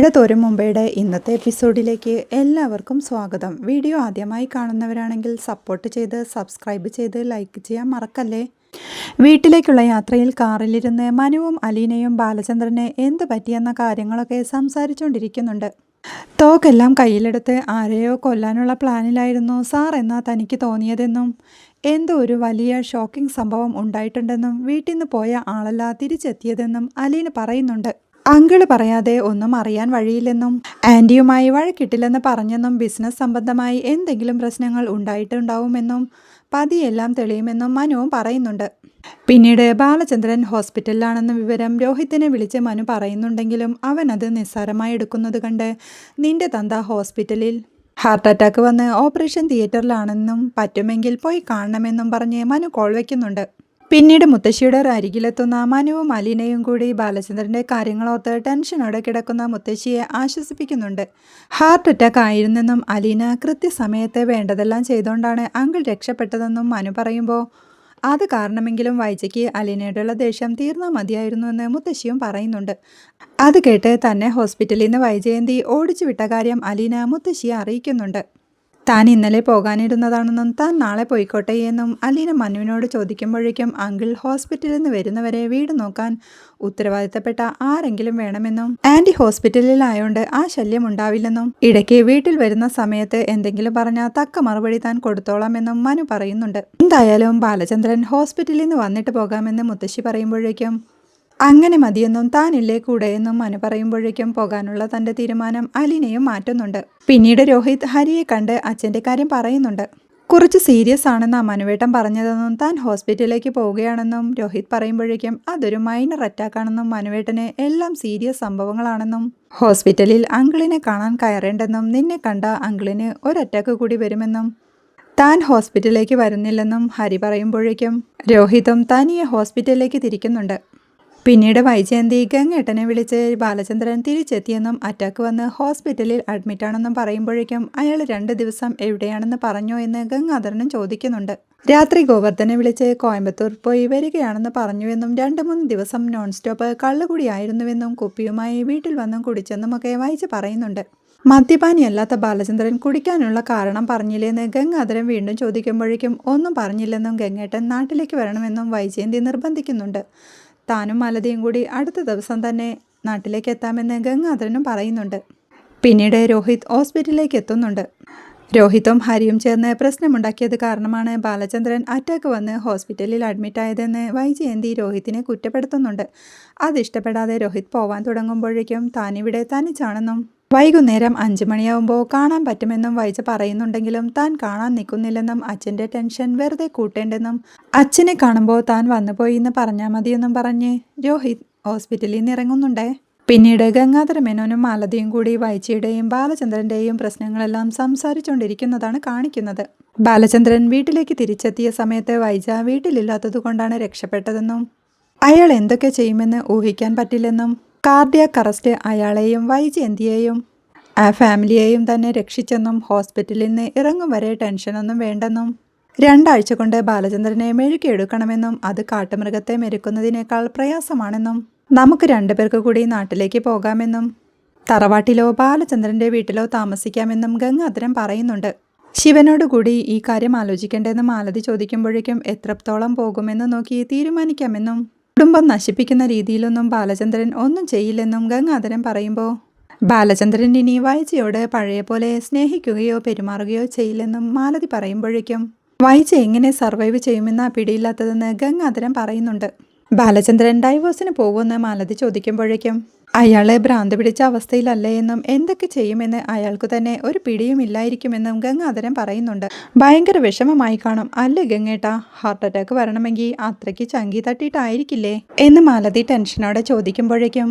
മഴ തോരും മുംബൈയുടെ ഇന്നത്തെ എപ്പിസോഡിലേക്ക് എല്ലാവർക്കും സ്വാഗതം. വീഡിയോ ആദ്യമായി കാണുന്നവരാണെങ്കിൽ സപ്പോർട്ട് ചെയ്ത് സബ്സ്ക്രൈബ് ചെയ്ത് ലൈക്ക് ചെയ്യാൻ മറക്കല്ലേ? വീട്ടിലേക്കുള്ള യാത്രയിൽ കാറിലിരുന്ന് മനുവും അലീനയും ബാലചന്ദ്രനെ എന്ത് പറ്റിയെന്ന കാര്യങ്ങളൊക്കെ സംസാരിച്ചുകൊണ്ടിരിക്കുന്നുണ്ട് തോക്കെല്ലാം കയ്യിലെടുത്ത് ആരെയോ കൊല്ലാനുള്ള പ്ലാനിലായിരുന്നു സാർ എന്നാ തനിക്ക് തോന്നിയതെന്നും എന്തോ ഒരു വലിയ ഷോക്കിംഗ് സംഭവം ഉണ്ടായിട്ടുണ്ടെന്നും വീട്ടിൽ നിന്ന് പോയ ആളല്ല തിരിച്ചെത്തിയതെന്നും അലീന പറയുന്നുണ്ട്. അങ്കിൾ പറയാതെ ഒന്നും അറിയാൻ വഴിയില്ലെന്നും ആന്റിയുമായി വഴക്കിട്ടില്ലെന്ന് പറഞ്ഞെന്നും ബിസിനസ് സംബന്ധമായി എന്തെങ്കിലും പ്രശ്നങ്ങൾ ഉണ്ടായിട്ടുണ്ടാവുമെന്നും പതിയെല്ലാം തെളിയുമെന്നും മനുവും പറയുന്നുണ്ട്. പിന്നീട് ബാലചന്ദ്രൻ ഹോസ്പിറ്റലിലാണെന്ന വിവരം രോഹിത്തിനെ വിളിച്ച് മനു പറയുന്നുണ്ടെങ്കിലും അവൻ അത് നിസ്സാരമായി എടുക്കുന്നത് കണ്ട് നിന്റെ തന്ത ഹോസ്പിറ്റലിൽ ഹാർട്ട് അറ്റാക്ക് വന്ന് ഓപ്പറേഷൻ തിയേറ്ററിലാണെന്നും പറ്റുമെങ്കിൽ പോയി കാണണമെന്നും പറഞ്ഞ് മനു കോൾ വയ്ക്കുന്നുണ്ട് പിന്നീട് മുത്തശ്ശിയുടെ അരികിലെത്തുന്ന അമാനുവും അലീനയും കൂടി ബാലചന്ദ്രന്റെ കാര്യങ്ങളോർത്ത് ടെൻഷനോടെ കിടക്കുന്ന മുത്തശ്ശിയെ ആശ്വസിപ്പിക്കുന്നുണ്ട്. ഹാർട്ട് അറ്റാക്ക് ആയിരുന്നെന്നും അലീന കൃത്യസമയത്ത് വേണ്ടതെല്ലാം ചെയ്തുകൊണ്ടാണ് അങ്കിൾ രക്ഷപ്പെട്ടതെന്നും മനു പറയുമ്പോൾ അത് കാരണമെങ്കിലും വൈജയ്ക്ക് അലീനയോടുള്ള ദേഷ്യം തീർന്നാൽ മതിയായിരുന്നുവെന്ന് മുത്തശ്ശിയും പറയുന്നുണ്ട്. അത് കേട്ട് തന്നെ ഹോസ്പിറ്റലിൽ നിന്ന് വൈജയന്തി ഓടിച്ചു വിട്ട കാര്യം അലീന മുത്തശ്ശിയെ അറിയിക്കുന്നുണ്ട്. താൻ ഇന്നലെ പോകാനിരുന്നതാണെന്നും താൻ നാളെ പോയിക്കോട്ടെ എന്നും അലീന മനുവിനോട് ചോദിക്കുമ്പോഴേക്കും അങ്കിൾ ഹോസ്പിറ്റലിൽ നിന്ന് വരുന്നവരെ വീട് നോക്കാൻ ഉത്തരവാദിത്തപ്പെട്ട ആരെങ്കിലും വേണമെന്നും ആന്റി ഹോസ്പിറ്റലിലായോണ്ട് ആ ശല്യം ഉണ്ടാവില്ലെന്നും ഇടയ്ക്ക് വീട്ടിൽ വരുന്ന സമയത്ത് എന്തെങ്കിലും പറഞ്ഞാൽ തക്ക മറുപടി താൻ കൊടുത്തോളാമെന്നും മനു പറയുന്നുണ്ട്. എന്തായാലും ബാലചന്ദ്രൻ ഹോസ്പിറ്റലിൽ നിന്ന് വന്നിട്ട് പോകാമെന്ന് മുത്തശ്ശി പറയുമ്പോഴേക്കും അങ്ങനെ മതിയെന്നും താനില്ലേ കൂടെയെന്നും മനു പറയുമ്പോഴേക്കും പോകാനുള്ള തന്റെ തീരുമാനം അലിനെയും മാറ്റുന്നുണ്ട്. പിന്നീട് രോഹിത് ഹരിയെ കണ്ട് അച്ഛന്റെ കാര്യം പറയുന്നുണ്ട്. കുറച്ച് സീരിയസ് ആണെന്ന് മനുവേട്ടൻ പറഞ്ഞതെന്നും താൻ ഹോസ്പിറ്റലിലേക്ക് പോവുകയാണെന്നും രോഹിത് പറയുമ്പോഴേക്കും അതൊരു മൈനർ അറ്റാക്കാണെന്നും മനുവേട്ടന് എല്ലാം സീരിയസ് സംഭവങ്ങളാണെന്നും ഹോസ്പിറ്റലിൽ അങ്കിളിനെ കാണാൻ കയറേണ്ടെന്നും നിന്നെ കണ്ട അങ്കിളിന് ഒരു അറ്റാക്ക് കൂടി വരുമെന്നും താൻ ഹോസ്പിറ്റലിലേക്ക് വരുന്നില്ലെന്നും ഹരി പറയുമ്പോഴേക്കും രോഹിതും തനിയെ ഹോസ്പിറ്റലിലേക്ക് തിരിക്കുന്നുണ്ട്. പിന്നീട് വൈജയന്തി ഗംഗേട്ടനെ വിളിച്ച് ബാലചന്ദ്രൻ തിരിച്ചെത്തിയെന്നും അറ്റാക്ക് വന്ന് ഹോസ്പിറ്റലിൽ അഡ്മിറ്റാണെന്നും പറയുമ്പോഴേക്കും അയാൾ രണ്ട് ദിവസം എവിടെയാണെന്ന് പറഞ്ഞോ എന്ന് ഗംഗാധരനും ചോദിക്കുന്നുണ്ട്. രാത്രി ഗോവർദ്ധനെ വിളിച്ച് കോയമ്പത്തൂർ പോയി വരികയാണെന്ന് പറഞ്ഞുവെന്നും രണ്ട് മൂന്ന് ദിവസം നോൺ സ്റ്റോപ്പ് കള്ളുകൂടിയായിരുന്നുവെന്നും കുപ്പിയുമായി വീട്ടിൽ വന്നും കുടിച്ചെന്നുമൊക്കെ വായിച്ച് പറയുന്നുണ്ട്. മദ്യപാനിയല്ലാത്ത ബാലചന്ദ്രൻ കുടിക്കാനുള്ള കാരണം പറഞ്ഞില്ലെന്ന് ഗംഗാധരൻ വീണ്ടും ചോദിക്കുമ്പോഴേക്കും ഒന്നും പറഞ്ഞില്ലെന്നും ഗംഗേട്ടൻ നാട്ടിലേക്ക് വരണമെന്നും വൈജയന്തി നിർബന്ധിക്കുന്നുണ്ട്. താനും മലതയും കൂടി അടുത്ത ദിവസം തന്നെ നാട്ടിലേക്ക് എത്താമെന്ന് ഗംഗാധരനും പറയുന്നുണ്ട്. പിന്നീട് രോഹിത് ഹോസ്പിറ്റലിലേക്ക് എത്തുന്നുണ്ട്. രോഹിതും ഹരിയും ചേർന്ന് പ്രശ്നമുണ്ടാക്കിയത് കാരണമാണ് ബാലചന്ദ്രൻ അറ്റാക്ക് വന്ന് ഹോസ്പിറ്റലിൽ അഡ്മിറ്റായതെന്ന് വൈജയന്തി രോഹിത്തിനെ കുറ്റപ്പെടുത്തുന്നുണ്ട്. അതിഷ്ടപ്പെടാതെ രോഹിത് പോവാൻ തുടങ്ങുമ്പോഴേക്കും താനിവിടെ തനിച്ചാണെന്നും വൈകുന്നേരം അഞ്ചു മണിയാവുമ്പോൾ കാണാൻ പറ്റുമെന്നും വൈജ പറയുന്നുണ്ടെങ്കിലും താൻ കാണാൻ നിൽക്കുന്നില്ലെന്നും അച്ഛന്റെ ടെൻഷൻ വെറുതെ കൂട്ടേണ്ടെന്നും അച്ഛനെ കാണുമ്പോൾ താൻ വന്നുപോയി എന്ന് പറഞ്ഞാൽ മതിയെന്നും പറഞ്ഞ് രോഹിത് ഹോസ്പിറ്റലിൽ നിന്ന് ഇറങ്ങുന്നുണ്ടേ. പിന്നീട് ഗംഗാധര മേനോനും മാലതിയും കൂടി വൈച്ചയുടെയും ബാലചന്ദ്രന്റെയും പ്രശ്നങ്ങളെല്ലാം സംസാരിച്ചുകൊണ്ടിരിക്കുന്നതാണ് കാണിക്കുന്നത്. ബാലചന്ദ്രൻ വീട്ടിലേക്ക് തിരിച്ചെത്തിയ സമയത്ത് വൈജ വീട്ടിലില്ലാത്തതുകൊണ്ടാണ് രക്ഷപ്പെട്ടതെന്നും അയാൾ എന്തൊക്കെ ചെയ്യുമെന്ന് ഊഹിക്കാൻ പറ്റില്ലെന്നും കാർഡിയാക് അറസ്റ്റ് അയാളെയും വൈജയന്തിയെയും ആ ഫാമിലിയെയും തന്നെ രക്ഷിച്ചെന്നും ഹോസ്പിറ്റലിൽ നിന്ന് ഇറങ്ങും വരെ ടെൻഷനൊന്നും വേണ്ടെന്നും രണ്ടാഴ്ച കൊണ്ട് ബാലചന്ദ്രനെ മെഴുകിയെടുക്കണമെന്നും അത് കാട്ടുമൃഗത്തെ മെരുക്കുന്നതിനേക്കാൾ പ്രയാസമാണെന്നും നമുക്ക് രണ്ടുപേർക്ക് കൂടി നാട്ടിലേക്ക് പോകാമെന്നും തറവാട്ടിലോ ബാലചന്ദ്രന്റെ വീട്ടിലോ താമസിക്കാമെന്നും ഗംഗാധരൻ പറയുന്നുണ്ട്. ശിവനോടുകൂടി ഈ കാര്യം ആലോചിക്കേണ്ടതെന്ന് മാലതി ചോദിക്കുമ്പോഴേക്കും എത്രത്തോളം പോകുമെന്ന് നോക്കി തീരുമാനിക്കാമെന്നും കുടുംബം നശിപ്പിക്കുന്ന രീതിയിലൊന്നും ബാലചന്ദ്രൻ ഒന്നും ചെയ്യില്ലെന്നും ഗംഗാധരൻ പറയുമ്പോൾ ബാലചന്ദ്രൻ ഇനി വൈജയോട് പഴയ പോലെ സ്നേഹിക്കുകയോ പെരുമാറുകയോ ചെയ്യില്ലെന്നും മാലതി പറയുമ്പോഴേക്കും വൈജ എങ്ങനെ സർവൈവ് ചെയ്യുമെന്ന പിടിയില്ലാത്തതെന്ന് ഗംഗാധരൻ പറയുന്നുണ്ട്. ബാലചന്ദ്രൻ ഡൈവോഴ്സിന് പോകുമെന്ന് മാലതി ചോദിക്കുമ്പോഴേക്കും അയാളെ ഭ്രാന്ത് പിടിച്ച അവസ്ഥയിലല്ലേ എന്നും എന്തൊക്കെ ചെയ്യുമെന്ന് അയാൾക്ക് തന്നെ ഒരു പിടിയുമില്ലായിരിക്കുമെന്നും ഗംഗാധരൻ പറയുന്നുണ്ട്. ഭയങ്കര വിഷമമായി കാണും. അല്ലേ ഗംഗേട്ട? ഹാർട്ട് അറ്റാക്ക് വരണമെങ്കിൽ അത്രയ്ക്ക് ചങ്കി തട്ടിയിട്ടായിരിക്കില്ലേ? എന്ന് മാലതി ടെൻഷനോടെ ചോദിക്കുമ്പോഴേക്കും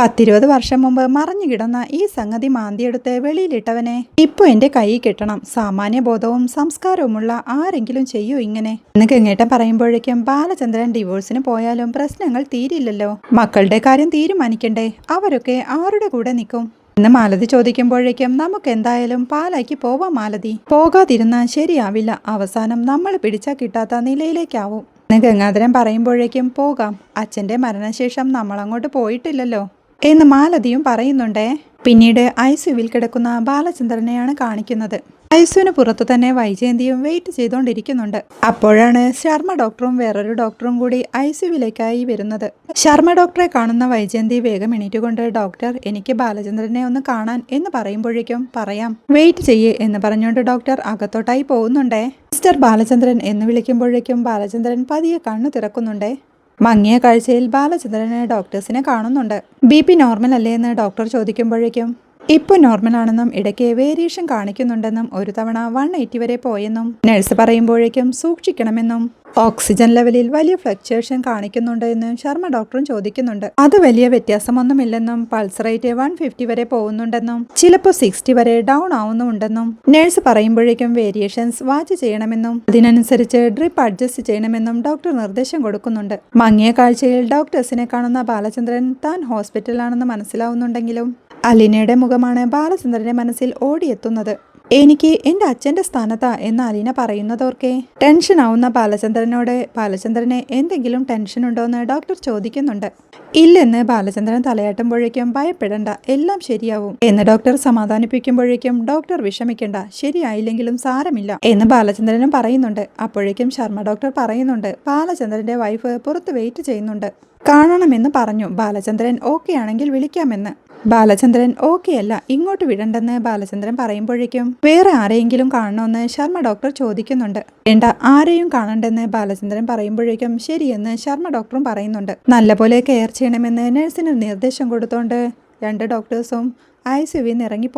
പത്തിരുപത് വർഷം മുമ്പ് മറിഞ്ഞു കിടന്ന ഈ സംഗതി മാന്തിയെടുത്ത് വെളിയിലിട്ടവനെ. ഇപ്പൊ എന്റെ കൈ കിട്ടണം. സാമാന്യ ബോധവും സംസ്കാരവുമുള്ള ആരെങ്കിലും ചെയ്യൂ ഇങ്ങനെ. എന്ന് ഗംഗേട്ടൻ പറയുമ്പോഴേക്കും ബാലചന്ദ്രൻ ഡിവോഴ്സിന് പോയാലും പ്രശ്നങ്ങൾ തീരില്ലല്ലോ. മക്കളുടെ കാര്യം തീരുമാനിക്കണ്ടേ. അവരൊക്കെ ആരുടെ കൂടെ നിൽക്കും എന്ന് മാലതി ചോദിക്കുമ്പോഴേക്കും നമുക്ക് എന്തായാലും പാലാക്കി പോവാം മാലതി. പോകാതിരുന്നാൽ ശരിയാവില്ല. അവസാനം നമ്മൾ പിടിച്ചാൽ കിട്ടാത്ത നിലയിലേക്കാവും. എന്ന് ഗംഗാധരൻ പറയുമ്പോഴേക്കും പോകാം. അച്ഛന്റെ മരണശേഷം നമ്മളങ്ങോട്ട് പോയിട്ടില്ലല്ലോ. എന്ന് മാലതിയും പറയുന്നുണ്ടേ. പിന്നീട് ഐസുവിൽ കിടക്കുന്ന ബാലചന്ദ്രനെയാണ് കാണിക്കുന്നത്. ഐസുവിന് പുറത്തു തന്നെ വൈജയന്തിയും വെയിറ്റ് ചെയ്തുകൊണ്ടിരിക്കുന്നുണ്ട് അപ്പോഴാണ് ശർമ്മ ഡോക്ടറും വേറൊരു ഡോക്ടറും കൂടി ഐസുവിലേക്കായി വരുന്നത്. ശർമ്മ ഡോക്ടറെ കാണുന്ന വൈജയന്തി വേഗം എണീറ്റുകൊണ്ട് ഡോക്ടർ എനിക്ക് ബാലചന്ദ്രനെ ഒന്ന് കാണാൻ എന്ന് പറയുമ്പോഴേക്കും പറയാം. വെയിറ്റ് ചെയ്യേ എന്ന് പറഞ്ഞുകൊണ്ട് ഡോക്ടർ അകത്തോട്ടായി പോകുന്നുണ്ടേ. മിസ്റ്റർ ബാലചന്ദ്രൻ എന്ന് വിളിക്കുമ്പോഴേക്കും ബാലചന്ദ്രൻ പതിയെ കണ്ണു തിറക്കുന്നുണ്ടേ. മങ്ങിയ കാഴ്ചയിൽ ബാലചന്ദ്രന് ഡോക്ടേഴ്സിനെ കാണുന്നുണ്ട്. ബി പി നോർമൽ അല്ലേ എന്ന് ഡോക്ടർ ചോദിക്കുമ്പോഴേക്കും ഇപ്പോൾ നോർമലാണെന്നും ഇടയ്ക്ക് വേരിയേഷൻ കാണിക്കുന്നുണ്ടെന്നും ഒരു തവണ വൺ എയ്റ്റി വരെ പോയെന്നും നഴ്സ് പറയുമ്പോഴേക്കും സൂക്ഷിക്കണമെന്നും ഓക്സിജൻ ലെവലിൽ വലിയ ഫ്ലക്ച്വേഷൻ കാണിക്കുന്നുണ്ട് എന്നും ശർമ്മ ഡോക്ടറും ചോദിക്കുന്നുണ്ട്. അത് വലിയ വ്യത്യാസമൊന്നുമില്ലെന്നും പൾസ് റേറ്റ് വൺ ഫിഫ്റ്റി വരെ പോകുന്നുണ്ടെന്നും ചിലപ്പോൾ സിക്സ്റ്റി വരെ ഡൗൺ ആവുന്നുണ്ടെന്നും നഴ്സ് പറയുമ്പോഴേക്കും വേരിയേഷൻസ് വാച്ച് ചെയ്യണമെന്നും അതിനനുസരിച്ച് ഡ്രിപ്പ് അഡ്ജസ്റ്റ് ചെയ്യണമെന്നും ഡോക്ടർ നിർദ്ദേശം കൊടുക്കുന്നുണ്ട്. മങ്ങിയ കാഴ്ചയിൽ ഡോക്ടേഴ്സിനെ കാണുന്ന ബാലചന്ദ്രൻ താൻ ഹോസ്പിറ്റലാണെന്ന് മനസ്സിലാവുന്നുണ്ടെങ്കിലും അലീനയുടെ മുഖമാണ് ബാലചന്ദ്രന്റെ മനസ്സിൽ ഓടിയെത്തുന്നത്. എനിക്ക് എന്റെ അച്ഛന്റെ സ്ഥാനത്താ എന്ന് അലീന പറയുന്നതോർക്കെ. ടെൻഷൻ ആവുന്ന ബാലചന്ദ്രനോട് ബാലചന്ദ്രനെ എന്തെങ്കിലും ടെൻഷൻ ഉണ്ടോ എന്ന് ഡോക്ടർ ചോദിക്കുന്നുണ്ട്. ഇല്ലെന്ന് ബാലചന്ദ്രൻ തലയാട്ടുമ്പോഴേക്കും ഭയപ്പെടണ്ട എല്ലാം ശരിയാവും എന്ന് ഡോക്ടർ സമാധാനിപ്പിക്കുമ്പോഴേക്കും ഡോക്ടർ വിഷമിക്കണ്ട ശരിയായില്ലെങ്കിലും സാരമില്ല എന്ന് ബാലചന്ദ്രനും പറയുന്നുണ്ട്. അപ്പോഴേക്കും ശർമ്മ ഡോക്ടർ പറയുന്നുണ്ട് ബാലചന്ദ്രന്റെ വൈഫ് പുറത്ത് വെയിറ്റ് ചെയ്യുന്നുണ്ട്. കാണണമെന്ന് പറഞ്ഞു. ബാലചന്ദ്രൻ ഓക്കെ ആണെങ്കിൽ വിളിക്കാമെന്ന്. ബാലചന്ദ്രൻ ഓക്കെ അല്ല ഇങ്ങോട്ട് വിടണ്ടെന്ന് ബാലചന്ദ്രൻ പറയുമ്പോഴേക്കും വേറെ ആരെയെങ്കിലും കാണണമെന്ന് ശർമ്മ ഡോക്ടർ ചോദിക്കുന്നുണ്ട്. വേണ്ട ആരെയും കാണണ്ടെന്ന് ബാലചന്ദ്രൻ പറയുമ്പോഴേക്കും ശരിയെന്ന് ശർമ്മ ഡോക്ടറും പറയുന്നുണ്ട്. നല്ലപോലെ കെയർ ചെയ്യണമെന്ന് നഴ്സിന് നിർദ്ദേശം കൊടുത്തോണ്ട് രണ്ട് ഡോക്ടേഴ്സും ഐസുവിൽ നിന്ന് ഇറങ്ങി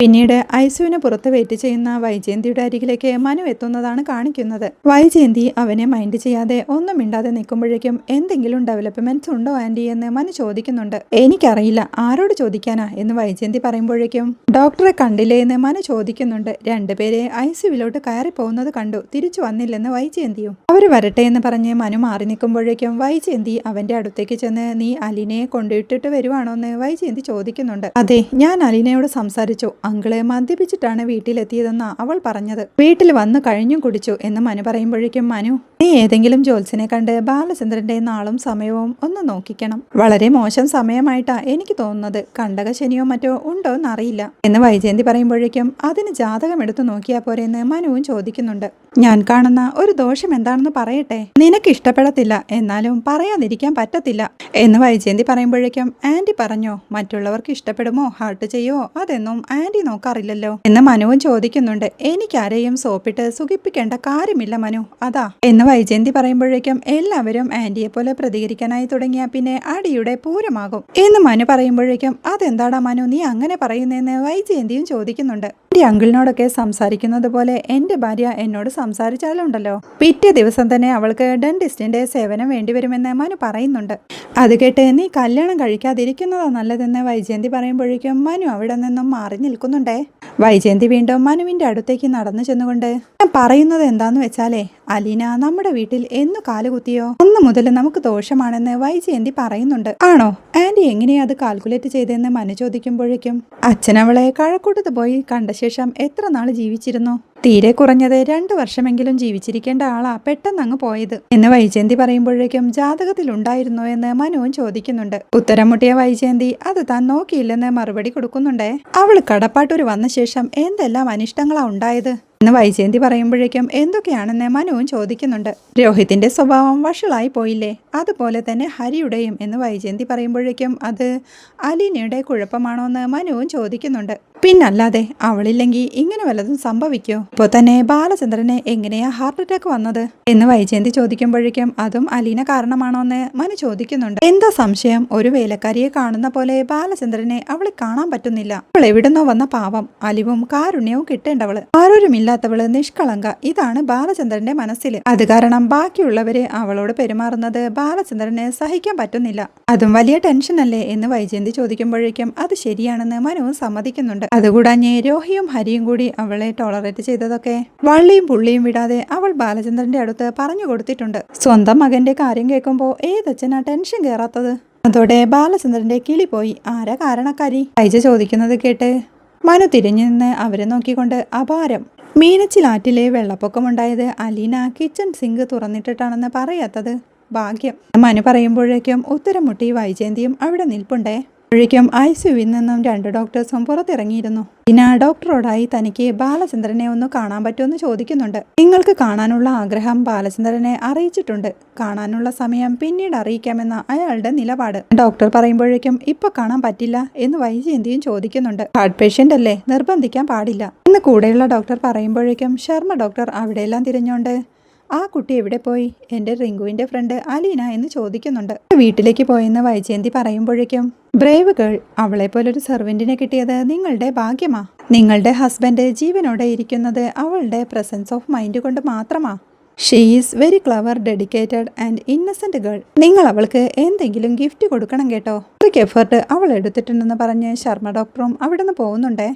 പിന്നീട് ഐസുവിനെ പുറത്ത് വെയിറ്റ് ചെയ്യുന്ന വൈജയന്തിയുടെ അരികിലേക്ക് മനു എത്തുന്നതാണ് കാണിക്കുന്നത്. വൈജയന്തി അവനെ മൈൻഡ് ചെയ്യാതെ ഒന്നും മിണ്ടാതെ നിൽക്കുമ്പോഴേക്കും എന്തെങ്കിലും ഡെവലപ്മെന്റ്സ് ഉണ്ടോ ആന്റി എന്ന് മനു ചോദിക്കുന്നുണ്ട്. എനിക്കറിയില്ല ആരോട് ചോദിക്കാനാ എന്ന് വൈജയന്തി പറയുമ്പോഴേക്കും ഡോക്ടറെ കണ്ടില്ലേ എന്ന് മനു ചോദിക്കുന്നുണ്ട്. രണ്ടുപേരെ ഐസുവിലോട്ട് കയറി പോകുന്നത് കണ്ടു തിരിച്ചു വന്നില്ലെന്ന് വൈജയന്തിയും. അവർ വരട്ടെ എന്ന് പറഞ്ഞ് മനു മാറി നിൽക്കുമ്പോഴേക്കും വൈജയന്തി അവന്റെ അടുത്തേക്ക് ചെന്ന് നീ അലിനെ കൊണ്ടുവിട്ടിട്ട് വരുവാണോ? എന്ന് വൈജയന്തി ചോദിക്കുന്നുണ്ട്. അതെ ഞാൻ അലീനയോട് സംസാരിച്ചു. അങ്കിളെ മദ്യപിച്ചിട്ടാണ് വീട്ടിലെത്തിയതെന്നാ അവൾ പറഞ്ഞത്. വീട്ടിൽ വന്ന് കഴിഞ്ഞും കുടിച്ചു എന്ന് മനു പറയുമ്പോഴേക്കും മനു നീ ഏതെങ്കിലും ജോത്സ്യനെ കണ്ട് ബാലചന്ദ്രന്റെ നാളും സമയവും ഒന്ന് നോക്കിക്കണം. വളരെ മോശം സമയമായിട്ടാ എനിക്ക് തോന്നുന്നത്. കണ്ടകശനിയോ മറ്റോ ഉണ്ടോ എന്നറിയില്ല. എന്ന് വൈജയന്തി പറയുമ്പോഴേക്കും അതിന് ജാതകം എടുത്തു നോക്കിയാ പോരെന്ന് മനുവും ചോദിക്കുന്നുണ്ട്. ഞാൻ കാണുന്ന ഒരു ദോഷം എന്താണെന്ന് പറയട്ടെ? നിനക്ക് ഇഷ്ടപ്പെടത്തില്ല. എന്നാലും പറയാതിരിക്കാൻ പറ്റത്തില്ല. എന്ന് വൈജയന്തി പറയുമ്പോഴേക്കും ആന്റി പറഞ്ഞോ മറ്റുള്ളവർക്ക് ഇഷ്ടപ്പെടുമോ ഹാർട്ട് ചെയ്യോ അതെന്നും ആന്റി നോക്കാറില്ലല്ലോ. എന്ന് മനുവും ചോദിക്കുന്നുണ്ട്. എനിക്കാരെയും സോപ്പിട്ട് സുഖിപ്പിക്കേണ്ട കാര്യമില്ല മനു. അതാ. എന്ന് വൈജയന്തി പറയുമ്പോഴേക്കും എല്ലാവരും ആന്റിയെ പോലെ പ്രതികരിക്കാനായി തുടങ്ങിയ പിന്നെ അടിയുടെ പൂരമാകും. എന്ന് മനു പറയുമ്പോഴേക്കും അതെന്താടാ മനു? നീ അങ്ങനെ പറയുന്നതെന്ന് വൈജയന്തിയും ചോദിക്കുന്നുണ്ട്. എന്റെ അങ്കിളിനോടൊക്കെ സംസാരിക്കുന്നത് പോലെ എന്റെ ഭാര്യ എന്നോട് സംസാരിച്ചാലുണ്ടല്ലോ. പിറ്റേ ദിവസം തന്നെ അവൾക്ക് ഡെന്റിസ്റ്റിന്റെ സേവനം വേണ്ടിവരുമെന്ന് മനു പറയുന്നുണ്ട്. അത് കേട്ട് നീ കല്യാണം കഴിക്കാതിരിക്കുന്നതാ നല്ലതെന്ന് വൈജയന്തി പറയുമ്പോഴേക്കും മനു അവിടെ നിന്നും മാറി നിൽക്കുന്നുണ്ടേ. വൈജയന്തി വീണ്ടും മനുവിന്റെ അടുത്തേക്ക് നടന്നു ചെന്നുകൊണ്ട് ഞാൻ പറയുന്നത് എന്താന്ന് വെച്ചാലേ അലീന നമ്മുടെ വീട്ടിൽ എന്നു കാലുകുത്തിയോ അന്ന് മുതൽ നമുക്ക് ദോഷമാണെന്ന് വൈജയന്തി പറയുന്നുണ്ട്. ആണോ? ആന്റി എങ്ങനെയാ അത് കാൽക്കുലേറ്റ് ചെയ്തതെന്ന് മനു ചോദിക്കുമ്പോഴേക്കും അച്ഛൻ അവളെ കഴക്കൂട്ടത്ത് പോയി കണ്ട ശേഷം എത്ര നാൾ ജീവിച്ചിരുന്നു? തീരെ കുറഞ്ഞത് രണ്ടു വർഷമെങ്കിലും ജീവിച്ചിരിക്കേണ്ട ആളാ പെട്ടെന്ന് അങ്ങ് പോയത്. എന്ന് വൈജയന്തി പറയുമ്പോഴേക്കും ജാതകത്തിൽ ഉണ്ടായിരുന്നോ എന്ന് മനുവും ചോദിക്കുന്നുണ്ട്. ഉത്തരം മുട്ടിയ വൈജയന്തി അത് താൻ നോക്കിയില്ലെന്ന് മറുപടി കൊടുക്കുന്നുണ്ടേ. അവൾ കടപ്പാട്ടൂര് വന്ന ശേഷം എന്തെല്ലാം അനിഷ്ടങ്ങളാ ഉണ്ടായത്? എന്ന് വൈജയന്തി പറയുമ്പോഴേക്കും എന്തൊക്കെയാണെന്ന് മനുവും ചോദിക്കുന്നുണ്ട്. രോഹിത്തിന്റെ സ്വഭാവം വഷളായി പോയില്ലേ? അതുപോലെ തന്നെ ഹരിയുടെയും എന്ന് വൈജയന്തി പറയുമ്പോഴേക്കും അത് അലീനയുടെ കുഴപ്പമാണോ എന്ന് മനുവും ചോദിക്കുന്നുണ്ട്. പിന്നല്ലാതെ അവളില്ലെങ്കിൽ ഇങ്ങനെ വല്ലതും സംഭവിക്കോ? ഇപ്പോൾ തന്നെ ബാലചന്ദ്രന് എങ്ങനെയാ ഹാർട്ട് അറ്റാക്ക് വന്നത്? എന്ന് വൈജയന്തി ചോദിക്കുമ്പോഴേക്കും അതും അലീന കാരണമാണോ എന്ന് മനു ചോദിക്കുന്നുണ്ട്. എന്താ സംശയം? ഒരു വേലക്കാരിയെ കാണുന്ന പോലെ ബാലചന്ദ്രനെ അവളെ കാണാൻ പറ്റുന്നില്ല. അവൾ എവിടുന്നോ വന്ന പാവം അലിവും കാരുണ്യവും കിട്ടേണ്ടവൾ. ആരോരുമില്ലാത്തവൾ നിഷ്കളങ്ക. ഇതാണ് ബാലചന്ദ്രന്റെ മനസ്സിൽ അത് കാരണം ബാക്കിയുള്ളവര് അവളോട് പെരുമാറുന്നത് ബാലചന്ദ്രന് സഹിക്കാൻ പറ്റുന്നില്ല. അതും വലിയ ടെൻഷൻ അല്ലേ എന്ന് വൈജയന്തി ചോദിക്കുമ്പോഴേക്കും അത് ശരിയാണെന്ന് മനുവും സമ്മതിക്കുന്നുണ്ട്. അതുകൂടാഞ്ഞ് രോഹിയും ഹരിയും കൂടി അവളെ ടോളറേറ്റ് ചെയ്തതൊക്കെ വള്ളിയും പുള്ളിയും വിടാതെ അവൾ ബാലചന്ദ്രന്റെ അടുത്ത് പറഞ്ഞു കൊടുത്തിട്ടുണ്ട്. സ്വന്തം മകന്റെ കാര്യം കേൾക്കുമ്പോൾ ഏതച്ഛനാ ടെൻഷൻ കയറാത്തത് അതോടെ ബാലചന്ദ്രന്റെ കിളി പോയി. ആരാ കാരണക്കാരി? വൈജ ചോദിക്കുന്നത് കേട്ട് മനു തിരിഞ്ഞു നിന്ന് അവരെ നോക്കിക്കൊണ്ട് അപാരം. മീനച്ചിലാറ്റിലെ വെള്ളപ്പൊക്കമുണ്ടായത് അലീന കിച്ചൺ സിങ്ക് തുറന്നിട്ടിട്ടാണെന്ന് പറയാത്തത് ഭാഗ്യം. മനു പറയുമ്പോഴേക്കും ഉത്തരം മുട്ടി വൈജയന്തിയും അവിടെ നിൽപ്പുണ്ടേ. അപ്പോഴേക്കും ഐ സിയുവിൽ നിന്നും രണ്ട് ഡോക്ടേഴ്സും പുറത്തിറങ്ങിയിരുന്നു. പിന്നെ ഡോക്ടറോടായി തനിക്ക് ബാലചന്ദ്രനെ ഒന്ന് കാണാൻ പറ്റുമെന്ന് ചോദിക്കുന്നുണ്ട്. നിങ്ങൾക്ക് കാണാനുള്ള ആഗ്രഹം ബാലചന്ദ്രനെ അറിയിച്ചിട്ടുണ്ട്. കാണാനുള്ള സമയം പിന്നീട് അറിയിക്കാമെന്ന അയാളുടെ നിലപാട്. ഡോക്ടർ പറയുമ്പോഴേക്കും ഇപ്പൊ കാണാൻ പറ്റില്ല എന്ന് വൈജയന്തിയും ചോദിക്കുന്നുണ്ട്. ഹാർട്ട് പേഷ്യന്റ് അല്ലേ? നിർബന്ധിക്കാൻ പാടില്ല. എന്ന് കൂടെയുള്ള ഡോക്ടർ പറയുമ്പോഴേക്കും ശർമ്മ ഡോക്ടർ അവിടെയെല്ലാം തിരിഞ്ഞോണ്ട് ആ കുട്ടി എവിടെ പോയി? എന്റെ റിങ്കുവിന്റെ ഫ്രണ്ട് അലീന എന്ന് ചോദിക്കുന്നുണ്ട്. വീട്ടിലേക്ക് പോയെന്ന് വൈജയന്തി പറയുമ്പോഴേക്കും ബ്രേവ് ഗേൾ അവളെ പോലൊരു സെർവന്റിനെ കിട്ടിയത് നിങ്ങളുടെ ഭാഗ്യമാ. നിങ്ങളുടെ ഹസ്ബൻഡ് ജീവനോടെ ഇരിക്കുന്നത് അവളുടെ പ്രസൻസ് ഓഫ് മൈൻഡ് കൊണ്ട് മാത്രമാ. She is very clever dedicated and innocent girl. നിങ്ങൾ അവൾക്ക് എന്തെങ്കിലും ഗിഫ്റ്റ് കൊടുക്കണം കേട്ടോ. അത്രയ്ക്ക് എഫേർട്ട് അവൾ എടുത്തിട്ടുണ്ടെന്ന് പറഞ്ഞ് ശർമ്മ ഡോക്ടറും അവിടെ നിന്ന് പോകുന്നുണ്ടേ.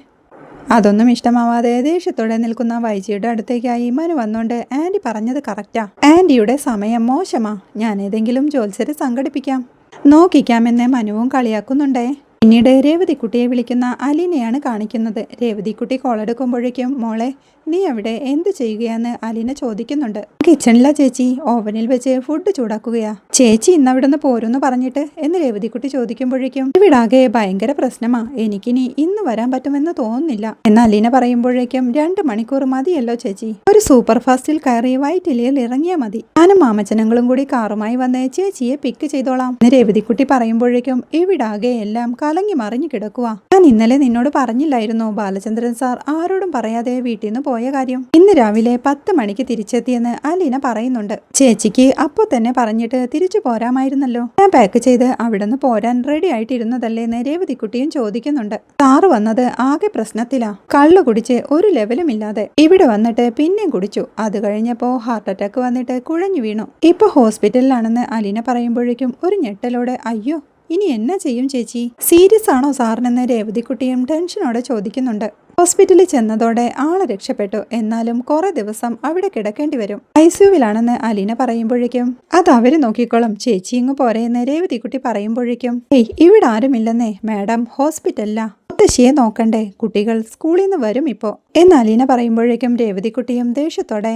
അതൊന്നും ഇഷ്ടമാവാതെ ദേഷ്യത്തോടെ നിൽക്കുന്ന വൈജിയുടെ അടുത്തേക്കായി മനു വന്നോണ്ട് ആന്റി പറഞ്ഞത് കറക്റ്റാ. ആന്റിയുടെ സമയം മോശമാ. ഞാൻ ഏതെങ്കിലും ജോത്സ്യരെ സംഘടിപ്പിക്കാം. നോക്കിക്കാമെന്ന് മനുവും കളിയാക്കുന്നുണ്ടേ. പിന്നീട് രേവതിക്കുട്ടിയെ വിളിക്കുന്ന അലീനയാണ് കാണിക്കുന്നത്. രേവതിക്കുട്ടി കോളെടുക്കുമ്പോഴേക്കും മോളെ നീ അവിടെ എന്ത് ചെയ്യുകയാന്ന് അലീന ചോദിക്കുന്നുണ്ട്. കിച്ചണിലാ ചേച്ചി ഓവനിൽ വെച്ച് ഫുഡ് ചൂടാക്കുകയാ. ചേച്ചി ഇന്ന് അവിടെ നിന്ന് പോരുന്ന് പറഞ്ഞിട്ട് എന്ന് രേവതിക്കുട്ടി ചോദിക്കുമ്പോഴേക്കും ഇവിടാകെ ഭയങ്കര പ്രശ്നമാ. എനിക്കിനി ഇന്ന് വരാൻ പറ്റുമെന്ന് തോന്നുന്നില്ല. എന്ന് അലീന പറയുമ്പോഴേക്കും രണ്ട് മണിക്കൂർ മതിയല്ലോ ചേച്ചി. ഒരു സൂപ്പർ ഫാസ്റ്റിൽ കയറി വൈറ്റിലിയിൽ ഇറങ്ങിയാ മതി. ഞാനും മാമച്ചനങ്ങളും കൂടി കാറുമായി വന്ന് ചേച്ചിയെ പിക്ക് ചെയ്തോളാം. എന്ന് രേവതിക്കുട്ടി പറയുമ്പോഴേക്കും ഇവിടാകെ എല്ലാം കലങ്ങി മറിഞ്ഞു കിടക്കുക ഞാൻ ഇന്നലെ നിന്നോട് പറഞ്ഞില്ലായിരുന്നോ ബാലചന്ദ്രൻ സാർ? ആരോടും പറയാതെ വീട്ടിൽ നിന്ന് പോയ കാര്യം? ഇന്ന് രാവിലെ പത്ത് മണിക്ക് തിരിച്ചെത്തിയെന്ന് അലീന പറയുന്നുണ്ട്. ചേച്ചിക്ക് അപ്പോൾ തന്നെ പറഞ്ഞിട്ട് തിരിച്ചു പോരാമായിരുന്നല്ലോ. ഞാൻ പാക്ക് ചെയ്ത് അവിടെ നിന്ന് പോരാൻ റെഡി ആയിട്ടിരുന്നതല്ലേ എന്ന് രേവതിക്കുട്ടിയും ചോദിക്കുന്നുണ്ട്. സാറ് വന്നത് ആകെ പ്രശ്നത്തിലാ. കള്ളു കുടിച്ച് ഒരു ലെവലും ഇല്ലാതെ. ഇവിടെ വന്നിട്ട് പിന്നെയും കുടിച്ചു. അത് കഴിഞ്ഞപ്പോ ഹാർട്ട് അറ്റാക്ക് വന്നിട്ട് കുഴഞ്ഞു വീണു. ഇപ്പൊ ഹോസ്പിറ്റലിലാണെന്ന് അലീന പറയുമ്പോഴേക്കും ഒരു ഞെട്ടലോടെ അയ്യോ ഇനി എന്നാ ചെയ്യും ചേച്ചി? സീരിയസ് ആണോ സാറിനെന്ന് രേവതിക്കുട്ടിയും ടെൻഷനോടെ ചോദിക്കുന്നുണ്ട്. ഹോസ്പിറ്റലിൽ ചെന്നതോടെ ആളെ രക്ഷപ്പെട്ടു. എന്നാലും കുറെ ദിവസം അവിടെ കിടക്കേണ്ടി വരും. ഐ സിയുവിലാണെന്ന് അലീന പറയുമ്പോഴേക്കും അത് അവർ നോക്കിക്കോളും. ചേച്ചി ഇങ്ങ് പോരെയെന്ന് രേവതിക്കുട്ടി പറയുമ്പോഴേക്കും ഏയ് ഇവിടെ ആരുമില്ലെന്നേ. മാഡം ഹോസ്പിറ്റലിലാ. മുത്തശ്ശിയെ നോക്കണ്ടേ. കുട്ടികൾ സ്കൂളിൽ നിന്ന് വരും ഇപ്പോ. എന്ന് അലീന പറയുമ്പോഴേക്കും രേവതിക്കുട്ടിയും ദേഷ്യത്തോടെ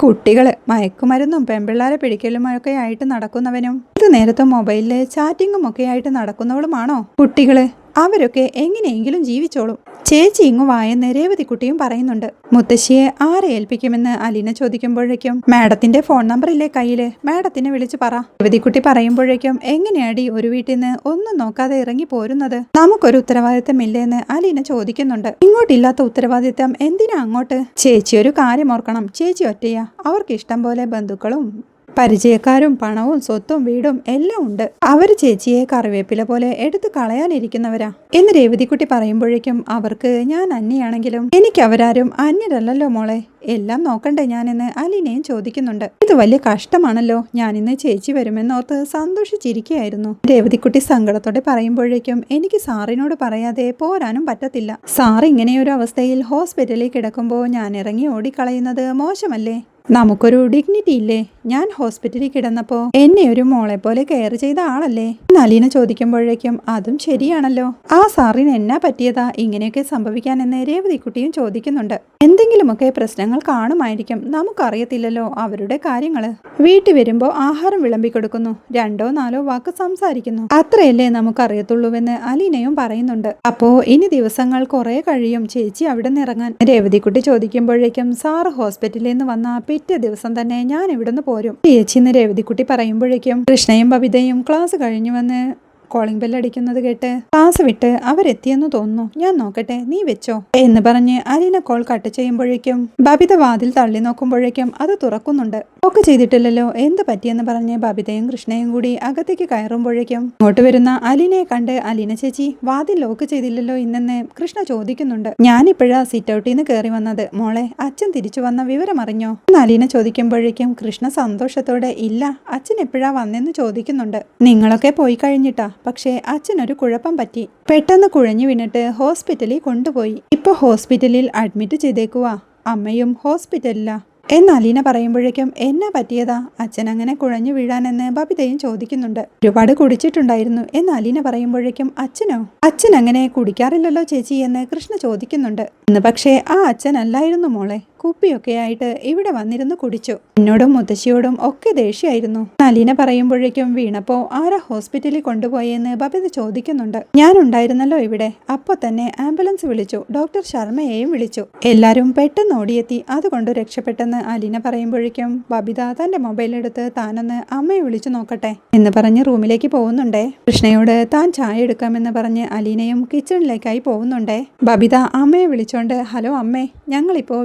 കുട്ടികൾ മയക്കുമരുന്നും പെൺപിള്ളാരെ പിടിക്കലുമൊക്കെ ആയിട്ട് നടക്കുന്നവനും ഇത് നേരത്തെ മൊബൈലിൽ ചാറ്റിങ്ങും ഒക്കെ ആയിട്ട് നടക്കുന്നവളുമാണോ കുട്ടികൾ? അവരൊക്കെ എങ്ങനെയെങ്കിലും ജീവിച്ചോളും. ചേച്ചി ഇങ്ങു വായെന്ന് രേവതിക്കുട്ടിയും പറയുന്നുണ്ട്. മുത്തശ്ശിയെ ആരെ ഏൽപ്പിക്കുമെന്ന് അലീന ചോദിക്കുമ്പോഴേക്കും മാഡത്തിന്റെ ഫോൺ നമ്പർ ഇല്ലേ കയ്യിൽ? മാഡത്തിനെ വിളിച്ചു പറ. രേവതിക്കുട്ടി പറയുമ്പോഴേക്കും എങ്ങനെയാടി ഒരു വീട്ടിൽ നിന്ന് ഒന്നും നോക്കാതെ ഇറങ്ങി പോരുന്നത്? നമുക്കൊരു ഉത്തരവാദിത്തമില്ലേന്ന് അലീന ചോദിക്കുന്നുണ്ട്. ഇങ്ങോട്ടില്ലാത്ത ഉത്തരവാദിത്തം എന്തിനാ അങ്ങോട്ട്? ചേച്ചി ഒരു കാര്യം ഓർക്കണം. ചേച്ചി ഒറ്റയാ. അവർക്ക് ഇഷ്ടം പോലെ ബന്ധുക്കളും പരിചയക്കാരും പണവും സ്വത്തും വീടും എല്ലാം ഉണ്ട്. അവർ ചേച്ചിയെ കറിവേപ്പില പോലെ എടുത്തു കളയാനിരിക്കുന്നവരാ. എന്ന് രേവതിക്കുട്ടി പറയുമ്പോഴേക്കും അവർക്ക് ഞാൻ അന്യാണെങ്കിലും എനിക്ക് അവരാരും അന്യരല്ലല്ലോ മോളെ. എല്ലാം നോക്കണ്ടേ ഞാനെന്ന് അലീനയും ചോദിക്കുന്നുണ്ട്. ഇത് വലിയ കഷ്ടമാണല്ലോ. ഞാൻ ഞാനിന്ന് ചേച്ചി വരുമെന്നോർത്ത് സന്തോഷിച്ചിരിക്കുകയായിരുന്നു. രേവതിക്കുട്ടി സങ്കടത്തോടെ പറയുമ്പോഴേക്കും എനിക്ക് സാറിനോട് പറയാതെ പോരാനും പറ്റത്തില്ല. സാർ ഇങ്ങനെയൊരു അവസ്ഥയിൽ ഹോസ്പിറ്റലിൽ കിടക്കുമ്പോൾ ഞാൻ ഇറങ്ങി ഓടിക്കളയുന്നത് മോശമല്ലേ? നമുക്കൊരു ഡിഗ്നിറ്റി ഇല്ലേ? ഞാൻ ഹോസ്പിറ്റലിൽ കിടന്നപ്പോ എന്നെ ഒരു മോളെ പോലെ കെയർ ചെയ്ത ആളല്ലേ? നലീന ചോദിക്കുമ്പോഴേക്കും അതും ശരിയാണല്ലോ. ആ സാറിന് എന്നാ പറ്റിയതാ? ഇങ്ങനെയൊക്കെ സംഭവിക്കാൻ എന്ന് രേവതിക്കുട്ടിയും ചോദിക്കുന്നുണ്ട്. എന്തെങ്കിലുമൊക്കെ പ്രശ്നങ്ങൾ കാണുമായിരിക്കും. നമുക്കറിയത്തില്ലല്ലോ അവരുടെ കാര്യങ്ങൾ. വീട്ടിൽ വരുമ്പോ ആഹാരം വിളമ്പി കൊടുക്കുന്നു. രണ്ടോ നാലോ വാക്ക് സംസാരിക്കുന്നു. അത്രയല്ലേ നമുക്കറിയത്തുള്ളൂവെന്ന് അലീനയും പറയുന്നുണ്ട്. അപ്പോ ഇനി ദിവസങ്ങൾ കുറെ കഴിയും. ചേച്ചി അവിടെ നിന്ന് ഇറങ്ങാൻ. രേവതിക്കുട്ടി ചോദിക്കുമ്പോഴേക്കും സാറ് ഹോസ്പിറ്റലിൽ നിന്ന് വന്ന പിറ്റേ ദിവസം തന്നെ ഞാൻ ഇവിടുന്ന് പോരും. ചേച്ചി എന്ന് രേവതിക്കുട്ടി പറയുമ്പോഴേക്കും കൃഷ്ണയും ബബിതയും ക്ലാസ് കഴിഞ്ഞു വന്ന് കോളിംഗ് ബെല്ല് അടിക്കുന്നത് കേട്ട് ക്ലാസ് വിട്ട് അവരെത്തിയെന്ന് തോന്നുന്നു. ഞാൻ നോക്കട്ടെ നീ വെച്ചോ? എന്ന് പറഞ്ഞ് അലീന കോൾ കട്ട് ചെയ്യുമ്പോഴേക്കും ബബിത വാതിൽ തള്ളി നോക്കുമ്പോഴേക്കും അത് തുറക്കുന്നുണ്ട്. ഒക്കെ ചെയ്തിട്ടില്ലല്ലോ എന്ത് പറ്റിയെന്ന് പറഞ്ഞ് ബബിതയും കൃഷ്ണയും കൂടി അകത്തേക്ക് കയറുമ്പോഴേക്കും ഇങ്ങോട്ട് വരുന്ന അലീനയെ കണ്ട് അലീന ചേച്ചി വാതിൽ ലോക്ക് ചെയ്തില്ലല്ലോ ഇന്നെന്ന് കൃഷ്ണ ചോദിക്കുന്നുണ്ട്. ഞാനിപ്പോഴാ സിറ്റ് ഔട്ടിൽ നിന്ന് കയറി വന്നത്. മോളെ അച്ഛൻ തിരിച്ചു വന്ന വിവരം അറിഞ്ഞോ? അലീന ചോദിക്കുമ്പോഴേക്കും കൃഷ്ണ സന്തോഷത്തോടെ ഇല്ല അച്ഛൻ എപ്പോഴാ വന്നെന്ന് ചോദിക്കുന്നുണ്ട്. നിങ്ങളൊക്കെ പോയി കഴിഞ്ഞിട്ടാ. പക്ഷേ അച്ഛനൊരു കുഴപ്പം പറ്റി. പെട്ടെന്ന് കുഴഞ്ഞു വീണിട്ട് ഹോസ്പിറ്റലിൽ കൊണ്ടുപോയി. ഇപ്പൊ ഹോസ്പിറ്റലിൽ അഡ്മിറ്റ് ചെയ്തേക്കുവാ. അമ്മയും ഹോസ്പിറ്റലിലാ. എന്ന് അലീന പറയുമ്പോഴേക്കും എന്നാ പറ്റിയതാ? അച്ഛൻ അങ്ങനെ കുഴഞ്ഞു വീഴാനെന്ന് ബബിതയും ചോദിക്കുന്നുണ്ട്. ഒരുപാട് കുടിച്ചിട്ടുണ്ടായിരുന്നു. എന്ന് അലീന പറയുമ്പോഴേക്കും അച്ഛനോ? അച്ഛൻ അങ്ങനെ കുടിക്കാറില്ലല്ലോ ചേച്ചി എന്ന് കൃഷ്ണ ചോദിക്കുന്നുണ്ട്. ഇന്ന് പക്ഷേ ആ അച്ഛൻ അല്ലായിരുന്നു മോളെ. കുപ്പിയൊക്കെ ആയിട്ട് ഇവിടെ വന്നിരുന്ന് കുടിച്ചു. എന്നോടും മുത്തശ്ശിയോടും ഒക്കെ ദേഷ്യമായിരുന്നു. നലീന പറയുമ്പോഴേക്കും വീണപ്പോ ആരാ ഹോസ്പിറ്റലിൽ കൊണ്ടുപോയെന്ന് ബബിത ചോദിക്കുന്നുണ്ട്. ഞാൻ ഉണ്ടായിരുന്നല്ലോ ഇവിടെ. അപ്പൊ തന്നെ ആംബുലൻസ് വിളിച്ചു. ഡോക്ടർ ശർമ്മയെയും വിളിച്ചു. എല്ലാരും പെട്ടെന്ന് ഓടിയെത്തി. അതുകൊണ്ട് രക്ഷപ്പെട്ടെന്ന് അലീന പറയുമ്പോഴേക്കും ബബിത തന്റെ മൊബൈൽ എടുത്ത് താനൊന്ന് അമ്മയെ വിളിച്ചു നോക്കട്ടെ എന്ന് പറഞ്ഞ് റൂമിലേക്ക് പോകുന്നുണ്ടേ. കൃഷ്ണയോട് താൻ ചായ എടുക്കാമെന്ന് പറഞ്ഞ് അലീനയും കിച്ചണിലേക്കായി പോകുന്നുണ്ടേ. ബബിത അമ്മയെ വിളിച്ചോണ്ട് ഹലോ അമ്മേ ഞങ്ങളിപ്പോൾ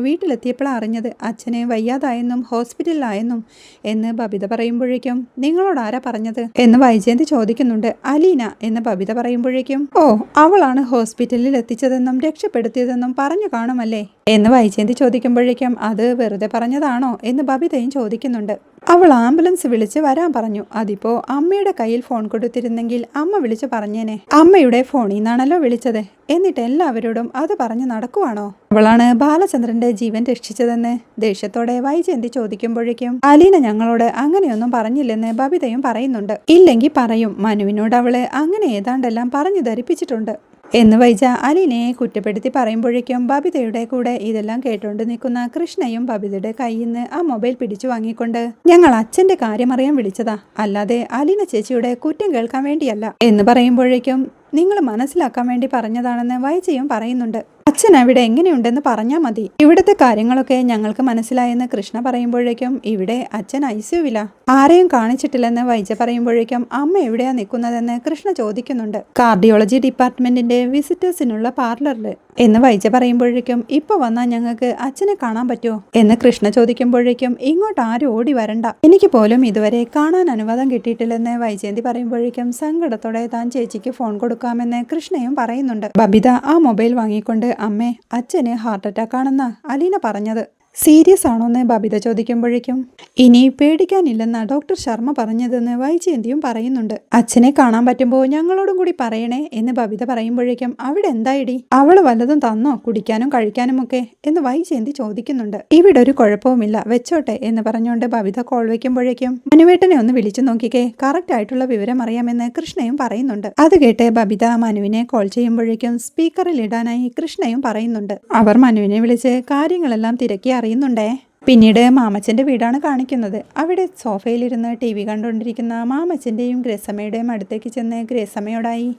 വീട്ടിലെത്തിയപ്പോഴാണ് അറിഞ്ഞത് അച്ഛനെ വയ്യാതായെന്നും ഹോസ്പിറ്റലിലായെന്നും എന്ന് ബബിത പറയുമ്പോഴേക്കും നിങ്ങളോട് ആരാ പറഞ്ഞത് എന്ന് വൈജയന്തി ചോദിക്കുന്നുണ്ട്. അലീന എന്ന് ബബിത പറയുമ്പോഴേക്കും ഓ അവളാണ് ഹോസ്പിറ്റലിൽ എത്തിച്ചതെന്നും രക്ഷപ്പെടുത്തിയതെന്നും പറഞ്ഞു കാണുമല്ലേ? എന്ന് വൈജയന്തി ചോദിക്കുമ്പോഴേക്കും അത് വെറുതെ പറഞ്ഞതാണോ? എന്ന് ബബിതയും ചോദിക്കുന്നുണ്ട്. അവൾ ആംബുലൻസ് വിളിച്ച് വരാൻ പറഞ്ഞു. അതിപ്പോ അമ്മയുടെ കയ്യിൽ ഫോൺ കൊടുത്തിരുന്നെങ്കിൽ അമ്മ വിളിച്ച് പറഞ്ഞേനെ. അമ്മയുടെ ഫോണിൽ നിന്നാണല്ലോ വിളിച്ചത്. എന്നിട്ട് എല്ലാവരോടും അത് പറഞ്ഞു നടക്കുവാണോ? അവളാണ് ബാലചന്ദ്രന്റെ ജീവൻ രക്ഷിച്ചതെന്ന് ദേഷ്യത്തോടെ വൈജയന്തി ചോദിക്കുമ്പോഴേക്കും അലീന ഞങ്ങളോട് അങ്ങനെയൊന്നും പറഞ്ഞില്ലെന്ന് ബബിതയും പറയുന്നുണ്ട്. ഇല്ലെങ്കിൽ പറയും. മനുവിനോട് അവൾ അങ്ങനെ ഏതാണ്ടെല്ലാം പറഞ്ഞു ധരിപ്പിച്ചിട്ടുണ്ട്. എന്ന് വൈജ അലിനെ കുറ്റപ്പെടുത്തി പറയുമ്പോഴേക്കും ബബിതയുടെ കൂടെ ഇതെല്ലാം കേട്ടുകൊണ്ട് നിൽക്കുന്ന കൃഷ്ണയും ബബിതയുടെ കയ്യിൽ നിന്ന് ആ മൊബൈൽ പിടിച്ചു വാങ്ങിക്കൊണ്ട് ഞങ്ങൾ അച്ഛന്റെ കാര്യം അറിയാൻ വിളിച്ചതാ. അല്ലാതെ അലിന ചേച്ചിയുടെ കുറ്റം കേൾക്കാൻ വേണ്ടിയല്ല. എന്ന് പറയുമ്പോഴേക്കും നിങ്ങൾ മനസ്സിലാക്കാൻ വേണ്ടി പറഞ്ഞതാണെന്ന് വൈജയും പറയുന്നുണ്ട്. അച്ഛൻ അവിടെ എങ്ങനെയുണ്ടെന്ന് പറഞ്ഞാൽ മതി. ഇവിടുത്തെ കാര്യങ്ങളൊക്കെ ഞങ്ങൾക്ക് മനസ്സിലായെന്ന് കൃഷ്ണ പറയുമ്പോഴേക്കും ഇവിടെ അച്ഛൻ ഐസ്യുവില്ല ആരെയും കാണിച്ചിട്ടില്ലെന്ന് വൈജ പറയുമ്പോഴേക്കും അമ്മ എവിടെയാ നിൽക്കുന്നതെന്ന് കൃഷ്ണ ചോദിക്കുന്നുണ്ട്. കാർഡിയോളജി ഡിപ്പാർട്ട്മെന്റിന്റെ വിസിറ്റേഴ്സിനുള്ള പാർലറിൽ എന്ന് വൈജ പറയുമ്പോഴേക്കും ഇപ്പൊ വന്നാൽ ഞങ്ങൾക്ക് അച്ഛനെ കാണാൻ പറ്റുമോ? എന്ന് കൃഷ്ണ ചോദിക്കുമ്പോഴേക്കും ഇങ്ങോട്ട് ആരും ഓടി വരണ്ട. എനിക്ക് പോലും ഇതുവരെ കാണാൻ അനുവാദം കിട്ടിയിട്ടില്ലെന്ന് വൈജയന്തി പറയുമ്പോഴേക്കും സങ്കടത്തോടെ താൻ ചേച്ചിക്ക് ഫോൺ കൊടുക്കാമെന്ന് കൃഷ്ണയും പറയുന്നുണ്ട്. ബബിത ആ മൊബൈൽ വാങ്ങിക്കൊണ്ട് അമ്മേ അച്ഛന് ഹാർട്ട് അറ്റാക്ക് ആണെന്നാ അലീന പറഞ്ഞത്. സീരിയസ് ആണോ ആണോന്ന് ബബിത ചോദിക്കുമ്പോഴേക്കും. ഇനി പേടിക്കാനില്ലെന്ന ഡോക്ടർ ശർമ്മ പറഞ്ഞതെന്ന് വൈജയന്തിയും പറയുന്നുണ്ട്. അച്ഛനെ കാണാൻ പറ്റുമ്പോൾ ഞങ്ങളോടും കൂടി പറയണേ എന്ന് ബബിത പറയുമ്പോഴേക്കും അവിടെ എന്തായിടി? അവൾ വല്ലതും തന്നോ? കുടിക്കാനും കഴിക്കാനും ഒക്കെ എന്ന് വൈജയന്തി ചോദിക്കുന്നുണ്ട്. ഇവിടെ ഒരു കുഴപ്പവുമില്ല വെച്ചോട്ടെ എന്ന് പറഞ്ഞുകൊണ്ട് ബബിത കോൾ വയ്ക്കുമ്പോഴേക്കും മനുവേട്ടനെ ഒന്ന് വിളിച്ചു നോക്കിക്കേ കറക്റ്റ് ആയിട്ടുള്ള വിവരം അറിയാമെന്ന് കൃഷ്ണയും പറയുന്നുണ്ട്. അത് കേട്ട് ബബിത മനുവിനെ കോൾ ചെയ്യുമ്പോഴേക്കും സ്പീക്കറിൽ ഇടാനായി കൃഷ്ണയും പറയുന്നുണ്ട്. അവർ മനുവിനെ വിളിച്ച് കാര്യങ്ങളെല്ലാം തിരക്കി അറിയുന്നുണ്ടേ? പിന്നീട് മാമച്ചന്റെ വീടാണ് കാണിക്കുന്നത്. അവിടെ സോഫയിലിരുന്ന് ടി വി കണ്ടുകൊണ്ടിരിക്കുന്ന മാമച്ചന്റെയും ഗ്രേസമ്മയുടെയും അടുത്തേക്ക് ചെന്ന് ഗ്രേസമ്മയോടായി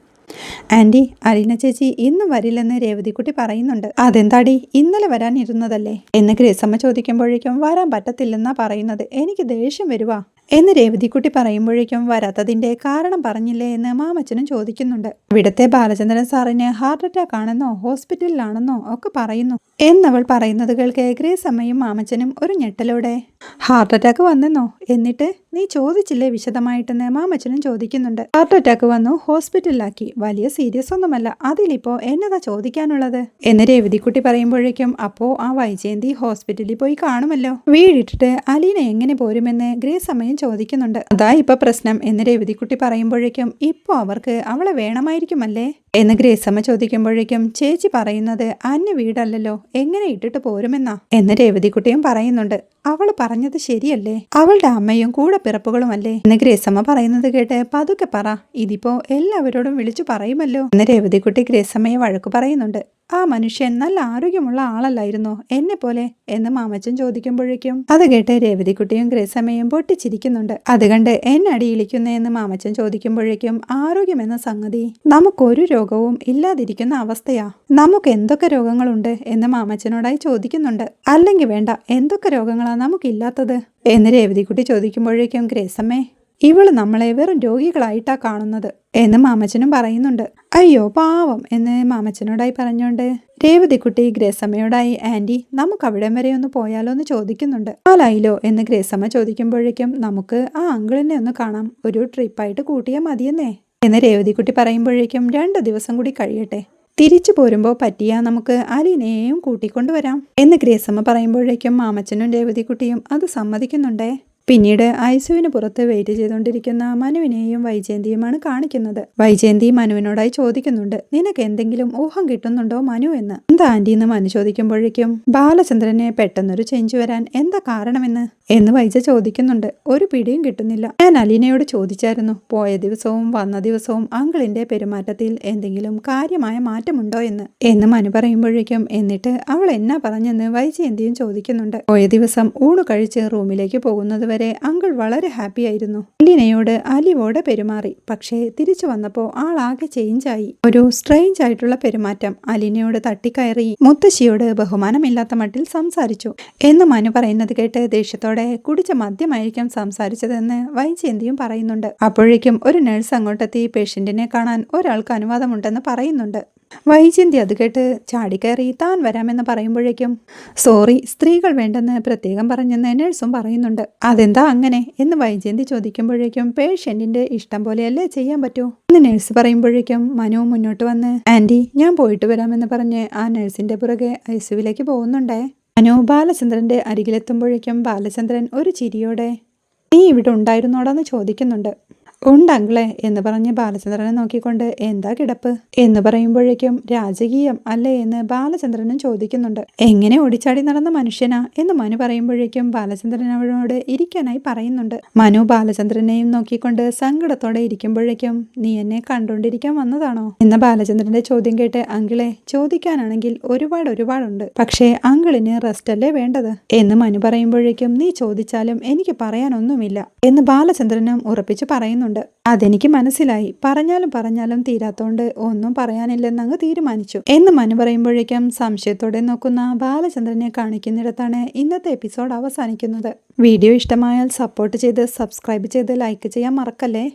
ആന്റി അരീന ചേച്ചി ഇന്നും വരില്ലെന്ന് രേവതിക്കുട്ടി പറയുന്നുണ്ട്. അതെന്താടി? ഇന്നലെ വരാനിരുന്നതല്ലേ? എന്ന് ഗ്രേസമ്മ ചോദിക്കുമ്പോഴേക്കും വരാൻ പറ്റത്തില്ലെന്നാ പറയുന്നത്. എനിക്ക് ദേഷ്യം വരുവാ. എന്ന് രേവതിക്കുട്ടി പറയുമ്പോഴേക്കും വരാത്തതിന്റെ കാരണം പറഞ്ഞില്ലേ എന്ന് മാമച്ചനും ചോദിക്കുന്നുണ്ട്. ഇവിടുത്തെ ബാലചന്ദ്രൻ സാറിന് ഹാർട്ട് അറ്റാക്ക് ആണെന്നോ ഹോസ്പിറ്റലിലാണെന്നോ ഒക്കെ പറയുന്നു. എന്നവൾ പറയുന്നത് കേൾക്കെ ഗ്രേസമ്മയും മാമച്ചനും ഒരു ഞെട്ടലോടെ ഹാർട്ട് അറ്റാക്ക് വന്നെന്നോ? എന്നിട്ട് നീ ചോദിച്ചില്ലേ വിശദമായിട്ടെന്ന്? മാമച്ചനും ചോദിക്കുന്നുണ്ട്. ഹാർട്ട് അറ്റാക്ക് വന്നു ഹോസ്പിറ്റലിലാക്കി. വലിയ സീരിയസ് ഒന്നുമല്ല. അതിലിപ്പോ എന്നതാ ചോദിക്കാനുള്ളത്? എന്ന് രേവതിക്കുട്ടി പറയുമ്പോഴേക്കും അപ്പോ ആ വൈജയന്തി ഹോസ്പിറ്റലിൽ പോയി കാണുമല്ലോ. വീടിട്ടിട്ട് അലീന എങ്ങനെ പോരുമെന്ന് ഗ്രേസ് അമ്മയും ചോദിക്കുന്നുണ്ട്. അതാ ഇപ്പൊ പ്രശ്നം എന്ന് രേവതിക്കുട്ടി പറയുമ്പോഴേക്കും ഇപ്പോ അവർക്ക് അവളെ വേണമായിരിക്കുമല്ലേ? എന്ന് ഗ്രേസമ്മ ചോദിക്കുമ്പോഴേക്കും ചേച്ചി പറയുന്നത് അന്യ വീടല്ലല്ലോ എങ്ങനെ ഇട്ടിട്ട് പോരുമെന്നാ? എന്ന് രേവതിക്കുട്ടിയും പറയുന്നുണ്ട്. അവൾ പറഞ്ഞത് ശരിയല്ലേ? അവളുടെ അമ്മയും കൂടെ പിറപ്പുകളുമല്ലേ? എന്ന് ഗ്രേസമ്മ പറയുന്നത് കേട്ട് പതുക്കെ പറ ഇതിപ്പോ എല്ലാവരോടും വിളിച്ചു പറയുമല്ലോ? എന്ന് രേവതിക്കുട്ടി ഗ്രേസമ്മയെ വഴക്കു പറയുന്നുണ്ട്. ആ മനുഷ്യൻ നല്ല ആരോഗ്യമുള്ള ആളല്ലായിരുന്നോ എന്നെ പോലെ? എന്ന് മാമച്ചൻ ചോദിക്കുമ്പോഴേക്കും അത് കേട്ട് രേവതിക്കുട്ടിയും ഗ്രേസമ്മയും പൊട്ടിച്ചിരിക്കുന്നുണ്ട്. അത് കണ്ട് എന്നെ അടിയിലിക്കുന്നതെന്ന് മാമച്ചൻ ചോദിക്കുമ്പോഴേക്കും ആരോഗ്യം എന്ന സംഗതി നമുക്കൊരു രോഗവും ഇല്ലാതിരിക്കുന്ന അവസ്ഥയാ. നമുക്ക് എന്തൊക്കെ രോഗങ്ങളുണ്ട് എന്ന് മാമച്ചനോടായി ചോദിക്കുന്നുണ്ട്. അല്ലെങ്കിൽ വേണ്ട എന്തൊക്കെ രോഗങ്ങളാ നമുക്കില്ലാത്തത്? എന്ന് രേവതിക്കുട്ടി ചോദിക്കുമ്പോഴേക്കും ഗ്രേസമ്മേ ഇവൾ നമ്മളെ വെറും രോഗികളായിട്ടാ കാണുന്നത് എന്ന് മാമച്ചനും പറയുന്നുണ്ട്. അയ്യോ പാവം എന്ന് മാമച്ചനോടായി പറഞ്ഞുകൊണ്ട് രേവതിക്കുട്ടി ഗ്രേസമ്മയോടായി ആന്റി നമുക്ക് അവിടെ വരെ ഒന്ന് പോയാലോ എന്ന് ചോദിക്കുന്നുണ്ട്. ആലായിലോ എന്ന് ഗ്രേസമ്മ ചോദിക്കുമ്പോഴേക്കും നമുക്ക് ആ അങ്കിളിനെ ഒന്ന് കാണാം. ഒരു ട്രിപ്പായിട്ട് കൂട്ടിയാൽ മതിയെന്നേ. എന്ന് രേവതിക്കുട്ടി പറയുമ്പോഴേക്കും രണ്ട് ദിവസം കൂടി കഴിയട്ടെ. തിരിച്ചു പോരുമ്പോൾ പറ്റിയാ നമുക്ക് അലീനയെയും കൂട്ടിക്കൊണ്ടുവരാം. എന്ന് ഗ്രേസമ്മ പറയുമ്പോഴേക്കും മാമച്ചനും രേവതിക്കുട്ടിയും അത് സമ്മതിക്കുന്നുണ്ടേ? പിന്നീട് ഐസുവിന് പുറത്ത് വെയിറ്റ് ചെയ്തുകൊണ്ടിരിക്കുന്ന മനുവിനെയും വൈജയന്തിയുമാണ് കാണിക്കുന്നത്. വൈജയന്തി മനുവിനോടായി ചോദിക്കുന്നുണ്ട് നിനക്ക് എന്തെങ്കിലും ഊഹം കിട്ടുന്നുണ്ടോ മനു എന്ന്? എന്താ ആന്റി? എന്ന് മനു ചോദിക്കുമ്പോഴേക്കും ബാലചന്ദ്രനെ പെട്ടെന്നൊരു ചേഞ്ച് വരാൻ എന്താ കാരണമെന്ന്? എന്ന് വൈജ ചോദിക്കുന്നുണ്ട്. ഒരു പിടിയും കിട്ടുന്നില്ല. ഞാൻ അലീനയോട് ചോദിച്ചായിരുന്നു പോയ ദിവസവും വന്ന ദിവസവും അങ്കിളിന്റെ പെരുമാറ്റത്തിൽ എന്തെങ്കിലും കാര്യമായ മാറ്റമുണ്ടോ എന്ന്? എന്ന് മനു പറയുമ്പോഴേക്കും എന്നിട്ട് അവൾ എന്നാ പറഞ്ഞെന്ന് വൈജയന്തിയും ചോദിക്കുന്നുണ്ട്. പോയ ദിവസം ഊണ് കഴിച്ച് റൂമിലേക്ക് പോകുന്നത് വരെ അങ്കിൾ വളരെ ഹാപ്പി ആയിരുന്നു. അലീനയോട് അലിവോടെ പെരുമാറി. പക്ഷേ തിരിച്ചു വന്നപ്പോൾ ആളാകെ ചേഞ്ചായി ഒരു സ്ട്രെയിഞ്ച് ആയിട്ടുള്ള പെരുമാറ്റം. അലീനയോട് തട്ടിക്കയറി. മുത്തശ്ശിയോട് ബഹുമാനമില്ലാത്ത മട്ടിൽ സംസാരിച്ചു. എന്ന് മനു പറയുന്നത് കേട്ട് ദേഷ്യത്തോടെ കുടിച്ച മദ്യമായിരിക്കും സംസാരിച്ചതെന്ന് വൈജയന്തിയും പറയുന്നുണ്ട്. അപ്പോഴേക്കും ഒരു നഴ്സ് അങ്ങോട്ടെത്തി പേഷ്യന്റിനെ കാണാൻ ഒരാൾക്ക് അനുവാദമുണ്ടെന്ന് പറയുന്നുണ്ട്. വൈജയന്തി അത് കേട്ട് ചാടിക്കയറി താൻ വരാമെന്ന് പറയുമ്പോഴേക്കും സോറി സ്ത്രീകൾ വേണ്ടെന്ന് പ്രത്യേകം പറഞ്ഞെന്ന് നേഴ്സും പറയുന്നുണ്ട്. അതെന്താ അങ്ങനെ? എന്ന് വൈജയന്തി ചോദിക്കുമ്പോഴേക്കും പേഷ്യന്റിന്റെ ഇഷ്ടം പോലെയല്ലേ ചെയ്യാൻ പറ്റൂ? എന്ന് നേഴ്സ് പറയുമ്പോഴേക്കും മനു മുന്നോട്ട് വന്ന് ആന്റി ഞാൻ പോയിട്ട് വരാമെന്ന് പറഞ്ഞ് ആ നേഴ്സിന്റെ പുറകെ ഐസുവിലേക്ക് പോകുന്നുണ്ടേ? മനു ബാലചന്ദ്രന്റെ അരികിലെത്തുമ്പോഴേക്കും ബാലചന്ദ്രൻ ഒരു ചിരിയോടെ നീ ഇവിടെ ഉണ്ടായിരുന്നോടാന്ന് ചോദിക്കുന്നുണ്ട്. ഉണ്ടങ്കിളെ എന്ന് പറഞ്ഞ് ബാലചന്ദ്രനെ നോക്കിക്കൊണ്ട് എന്താ കിടപ്പ്? എന്ന് പറയുമ്പോഴേക്കും രാജകീയം അല്ലേ? എന്ന് ബാലചന്ദ്രനും ചോദിക്കുന്നുണ്ട്. എങ്ങനെ ഓടിച്ചാടി നടന്ന മനുഷ്യനാ? എന്ന് മനു പറയുമ്പോഴേക്കും ബാലചന്ദ്രൻ അവനോട് ഇരിക്കാനായി പറയുന്നുണ്ട്. മനു ബാലചന്ദ്രനെയും നോക്കിക്കൊണ്ട് സങ്കടത്തോടെ ഇരിക്കുമ്പോഴേക്കും നീ എന്നെ കണ്ടുകൊണ്ടിരിക്കാൻ വന്നതാണോ? എന്ന ബാലചന്ദ്രന്റെ ചോദ്യം കേട്ട് അങ്കിളെ ചോദിക്കാനാണെങ്കിൽ ഒരുപാട് ഒരുപാടുണ്ട്. പക്ഷേ അങ്കിളിന് റെസ്റ്റ് അല്ലേ വേണ്ടത്? എന്ന് മനു പറയുമ്പോഴേക്കും നീ ചോദിച്ചാലും എനിക്ക് പറയാനൊന്നുമില്ല. എന്ന് ബാലചന്ദ്രനും ഉറപ്പിച്ചു പറയുന്നുണ്ട്. അതെനിക്ക് മനസ്സിലായി. പറഞ്ഞാലും പറഞ്ഞാലും തീരാത്തോണ്ട് ഒന്നും പറയാനില്ലെന്ന് അങ്ങ് തീരുമാനിച്ചു. എന്ന് മനു പറയുമ്പോഴേക്കും സംശയത്തോടെ നോക്കുന്ന ബാലചന്ദ്രനെ കാണിക്കുന്നിടത്താണ് ഇന്നത്തെ എപ്പിസോഡ് അവസാനിക്കുന്നത്. വീഡിയോ ഇഷ്ടമായാൽ സപ്പോർട്ട് ചെയ്ത് സബ്സ്ക്രൈബ് ചെയ്ത് ലൈക്ക് ചെയ്യാൻ മറക്കല്ലേ?